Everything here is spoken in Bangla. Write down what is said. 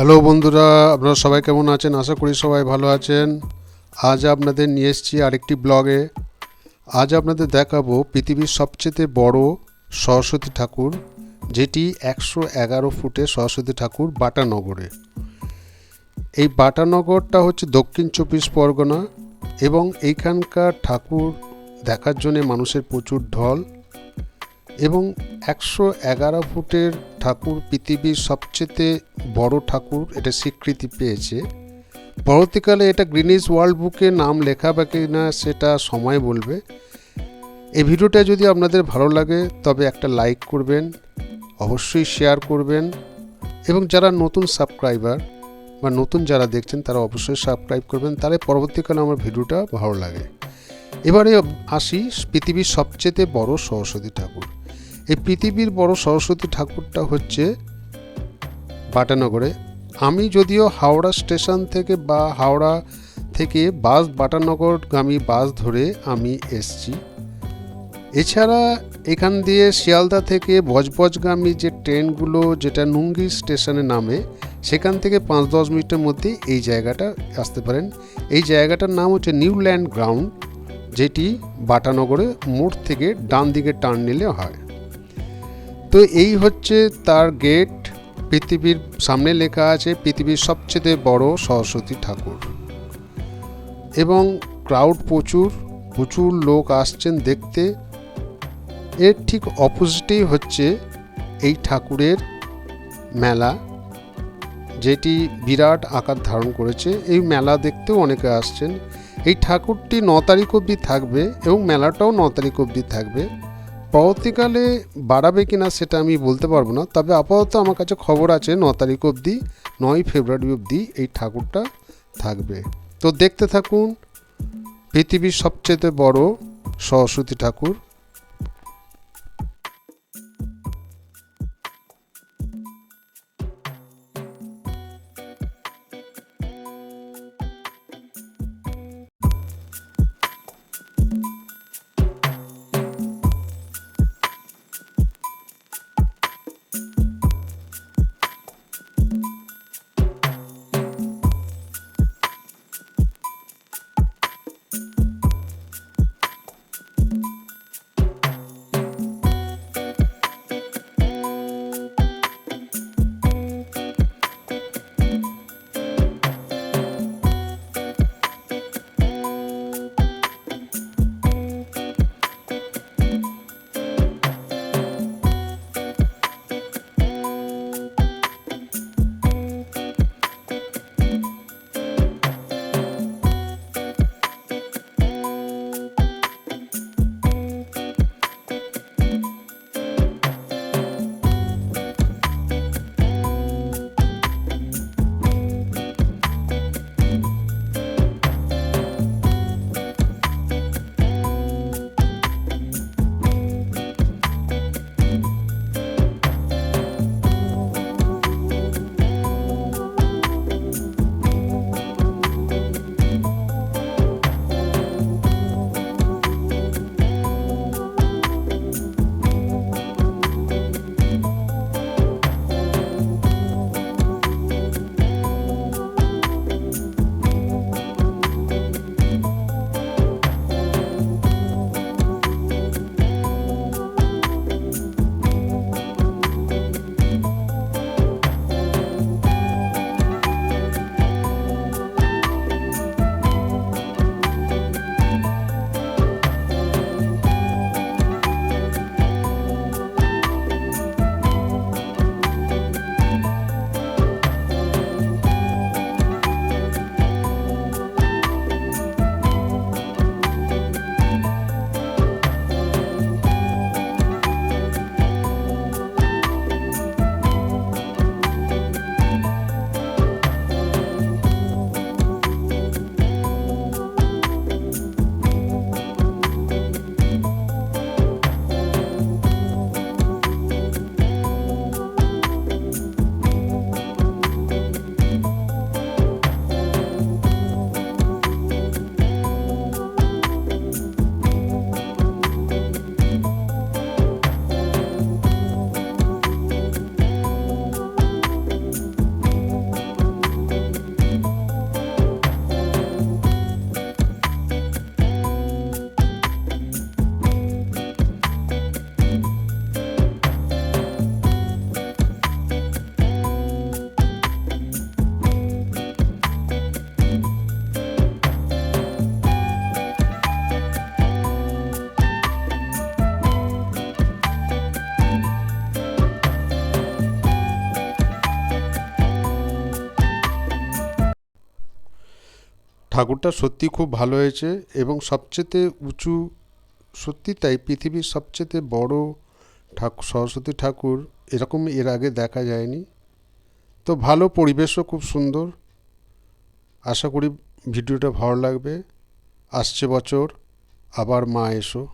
হ্যালো বন্ধুরা, আপনারা সবাই কেমন আছেন? আশা করি সবাই ভালো আছেন। আজ আপনাদের নিয়ে এসেছি আরেকটি ব্লগে। আজ আপনাদের দেখাবো পৃথিবীর সবচেয়ে বড় সরস্বতী ঠাকুর, যেটি একশো এগারো ফুটে সরস্বতী ঠাকুর বাটানগরে। এই বাটানগরটা হচ্ছে দক্ষিণ চব্বিশ পরগনা এবং এইখানকার ঠাকুর দেখার জন্য মানুষের প্রচুর ঢল। এবং একশো এগারো ফুটের ঠাকুর পৃথিবীর সবচেয়ে বড় ঠাকুর এটা স্বীকৃতি পেয়েছে। পরবর্তীকালে এটা গ্রিনিজ ওয়ার্ল্ড বুকে নাম লেখা বা কি না সেটা সময় বলবে। এই ভিডিওটা যদি আপনাদের ভালো লাগে, তবে একটা লাইক করবেন, অবশ্যই শেয়ার করবেন এবং যারা নতুন সাবস্ক্রাইবার বা নতুন যারা দেখছেন, তারা অবশ্যই সাবস্ক্রাইব করবেন, তাহলে পরবর্তীকালে আমার ভিডিওটা ভালো লাগে। এবারে আসি পৃথিবীর সবচেয়ে বড় সরস্বতী ঠাকুর। এই পৃথিবীর বড় সরস্বতী ঠাকুরটা হচ্ছে বাটানগরে। আমি যদিও হাওড়া স্টেশন থেকে বা হাওড়া থেকে বাস বাটানগরগামী বাস ধরে আমি এসছি। এছাড়া এখান দিয়ে শিয়ালদা থেকে বজবজগামী যে ট্রেনগুলো যেটা নুঙ্গি স্টেশনে নামে, সেখান থেকে পাঁচ দশ মিনিটের মধ্যে এই জায়গাটা আসতে পারেন। এই জায়গাটার নাম হচ্ছে নিউল্যান্ড গ্রাউন্ড, যেটি বাটানগরে মোড় থেকে ডান দিকে টার্ন নিলে হয়। তো এই হচ্ছে তার গেট। পৃথিবীর সামনে লেখা আছে, পৃথিবীর সবচেয়ে বড় সরস্বতী ঠাকুর। এবং ক্রাউড প্রচুর প্রচুর লোক আসছেন দেখতে। এর ঠিক অপোজিটেই হচ্ছে এই ঠাকুরের মেলা, যেটি বিরাট আকার ধারণ করেছে। এই মেলা দেখতেও অনেকে আসছেন। এই ঠাকুরটি ন তারিখ অবধি থাকবে এবং মেলাটাও ন তারিখ অবধি থাকবে। পরবর্তীকালে বাড়াবে কি না সেটা আমি বলতে পারব না। তবে আপাতত আমার কাছে খবর আছে, ন তারিখ অবধি, নয় ফেব্রুয়ারি অবধি এই ঠাকুরটা থাকবে। তো দেখতে থাকুন, পৃথিবীর সবচেয়ে বড় সরস্বতী ঠাকুর। ঠাকুরটা সত্যি খুব ভালো হয়েছে এবং সবচেয়ে উঁচু সত্যি তাই পৃথিবীর সবচেয়ে বড় ঠাকুর সরস্বতী ঠাকুর এরকম এর আগে দেখা যায়নি। তো ভালো পরিবেশও খুব সুন্দর। আশা করি ভিডিওটা ভালো লাগবে। আসছে বছর, আবার মা এসো।